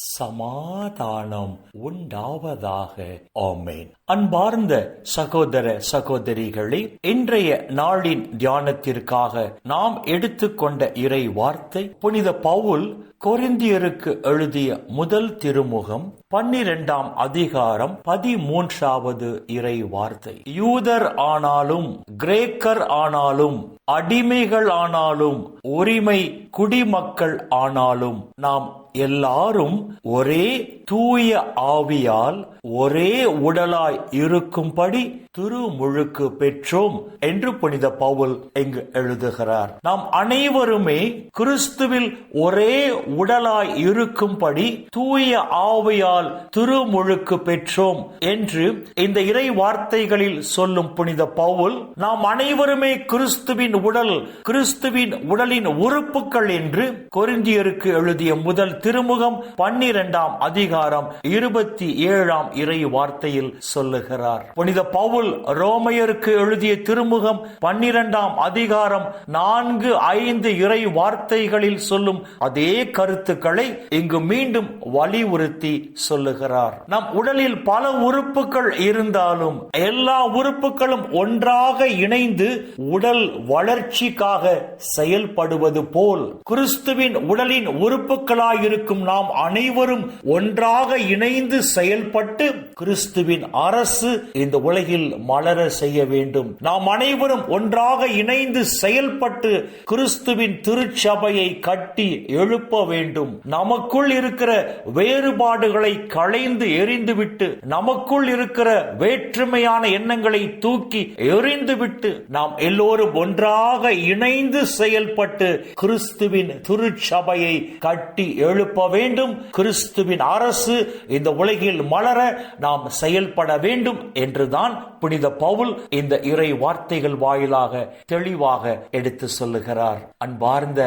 சமாதானம் உண்டாவதாக. ஆமேன். அன்பார்ந்த சகோதர சகோதரிகளே இன்றைய நாளின் தியானத்திற்காக நாம் எடுத்துக்கொண்ட இறை வார்த்தை புனித பவுல் கொரிந்தியருக்கு எழுதிய முதல் திருமுகம் பன்னிரெண்டாம் அதிகாரம் பதிமூன்றாவது இறை வார்த்தை. யூதர் ஆனாலும் கிரேக்கர் ஆனாலும் அடிமைகள் ஆனாலும் உரிமை குடிமக்கள் ஆனாலும் நாம் எல்லாரும் ஒரே தூய ஆவியால் ஒரே உடலாய் இருக்கும்படி திருமுழுக்கு பெற்றோம் என்று புனித பவுல் இங்கு எழுதுகிறார். நாம் அனைவருமே கிறிஸ்துவில் ஒரே உடலாய் இருக்கும்படி தூய ஆவியால் திருமுழுக்கு பெற்றோம் என்று இந்த இறை வார்த்தைகளில் சொல்லும் புனித பவுல் நாம் அனைவருமே கிறிஸ்துவின் உடல் கிறிஸ்துவின் உடலின் உறுப்புகள் என்று கொரிந்தியருக்கு எழுதிய முதல் திருமுகம் பன்னிரெண்டாம் அதிகாரம் இருபத்தி ஏழாம் இறை வார்த்தையில் சொல்லுகிறார். புனித பவுல் ரோமையருக்கு எழுதிய திருமுகம் பன்னிரெண்டாம் அதிகாரம் நான்கு ஐந்து இறை வார்த்தைகளில் சொல்லும் அதே கருத்துக்களை இங்கு மீண்டும் வலியுறுத்தி சொல்லுகிறார். நம் உடலில் பல உறுப்புகள் இருந்தாலும் எல்லா உறுப்புகளும் ஒன்றாக இணைந்து உடல் வளர்ச்சிக்காக செயல்படுவது போல் கிறிஸ்துவின் உடலின் உறுப்புகளாக இருக்கும் நாம் அனைவரும் ஒன்றாக இணைந்து செயல்பட்டு கிறிஸ்துவின் அரசு இந்த உலகில் மலர செய்ய வேண்டும். நாம் அனைவரும் ஒன்றாக இணைந்து செயல்பட்டு கிறிஸ்துவின் திருச்சபையை கட்டி எழுப்ப வேண்டும். நமக்குள் இருக்கிற வேறுபாடுகளை களைந்து எரிந்துவிட்டு நமக்குள் இருக்கிற வேற்றுமையான எண்ணங்களை தூக்கி எறிந்துவிட்டு நாம் எல்லோரும் ஒன்றாக இணைந்து செயல்பட்டு கிறிஸ்துவின் திருச்சபையை கட்டி எழு எழுப்ப வேண்டும். கிறிஸ்துவின் அரசு இந்த உலகில் மலர நாம் செயல்பட வேண்டும் என்றுதான் புனித பவுல் இந்த இறை வார்த்தைகள் வாயிலாக தெளிவாக எடுத்து சொல்லுகிறார். அன்பார்ந்த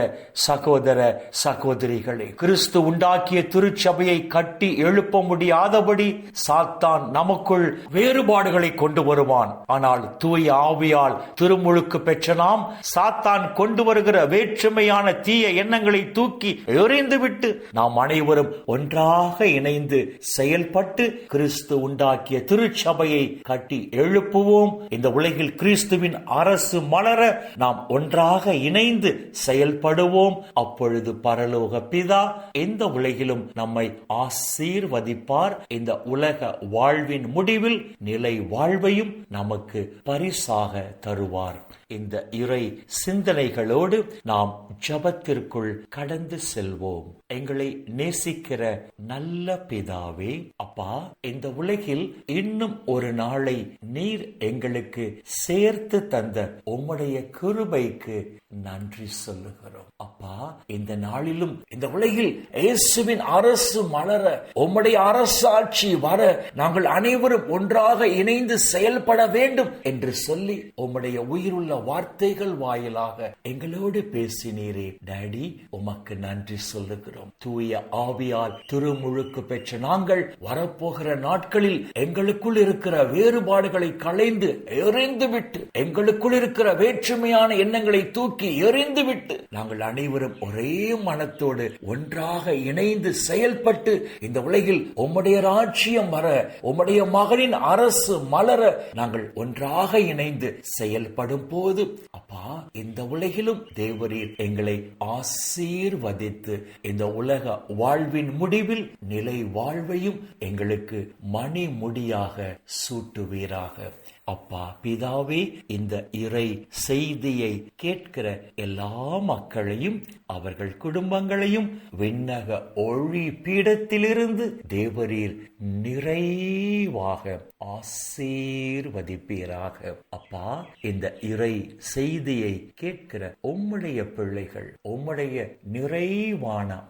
சகோதர சகோதரிகளே கிறிஸ்து உண்டாக்கிய திருச்சபையை கட்டி எழுப்ப முடியாதபடி சாத்தான் நமக்குள் வேறுபாடுகளை கொண்டு வருவான். ஆனால் தூய ஆவியால் திருமுழுக்கு பெற்ற நாம் சாத்தான் கொண்டு வருகிற வேற்றுமையான தீய எண்ணங்களை தூக்கி எறிந்துவிட்டு நாம் அனைவரும் ஒன்றாக இணைந்து செயல்பட்டு கிறிஸ்து உண்டாக்கிய திருச்சபையை கட்டி எழுப்புவோம். இந்த உலகில் கிறிஸ்துவின் அரசு மலர நாம் ஒன்றாக இணைந்து செயல்படுவோம். அப்பொழுது பரலோக பிதா இந்த உலகிலும் நம்மை ஆசீர்வதிப்பார். இந்த உலக வாழ்வின் முடிவில் நிலை வாழ்வையும் நமக்கு பரிசாக தருவார். இந்த இறை சிந்தனைகளோடு நாம் ஜபத்திற்குள் கடந்து செல்வோம். எங்கள் நேசிக்கிற நல்ல பிதாவே அப்பா இந்த உலகில் இன்னும் ஒரு நாளை நீர் எங்களுக்கு சேர்த்து தந்த உம்முடைய கிருபைக்கு நன்றி சொல்லுகிறோம். அப்பா இந்த நாளிலும் இந்த உலகில் இயேசுவின் அரசு மலர உம்முடைய அரசாட்சி வர நாங்கள் அனைவரும் ஒன்றாக இணைந்து செயல்பட வேண்டும் என்று சொல்லி உம்முடைய உயிருள்ள வார்த்தைகள் வாயிலாக எங்களோடு பேசினீரே. டேடி உமக்கு நன்றி சொல்லுகிறோம். தூய ஆவியால் திருமுழுக்கு பெற்ற நாங்கள் வரப்போகிற நாட்களில் எங்களுக்குள் இருக்கிற வேறுபாடுகளை களைந்து எறிந்துவிட்டு எங்களுக்குள் இருக்கிற வேற்றுமையான எண்ணங்களை தூக்கி எறிந்துவிட்டு நாங்கள் அனைவரும் ஒரே மனத்தோடு ஒன்றாக இணைந்து செயல்பட்டு இந்த உலகில் உம்முடைய ராட்சியம் வர உம்முடைய மகனின் அரசு மலர நாங்கள் ஒன்றாக இணைந்து செயல்படும் போது அப்பா இந்த உலகிலும் தேவரீர் எங்களை ஆசீர்வதித்து இந்த உலக வாழ்வின் முடிவில் நிலை வாழ்வையும் எங்களுக்கு மணி முடியாக சூட்டுவீராக. அப்பா பிதாவே இந்த இறை செய்தியை கேட்கிற எல்லா மக்களையும் அவர்கள் குடும்பங்களையும் விண்ணக ஒளி பீடத்திலிருந்து தேவரீர் நிறைவாக ஆசீர்வதிப்பீராக. அப்பா இந்த இறை செய்தியை கேட்கிற உம்முடைய பிள்ளைகள் உம்முடைய நிறைவான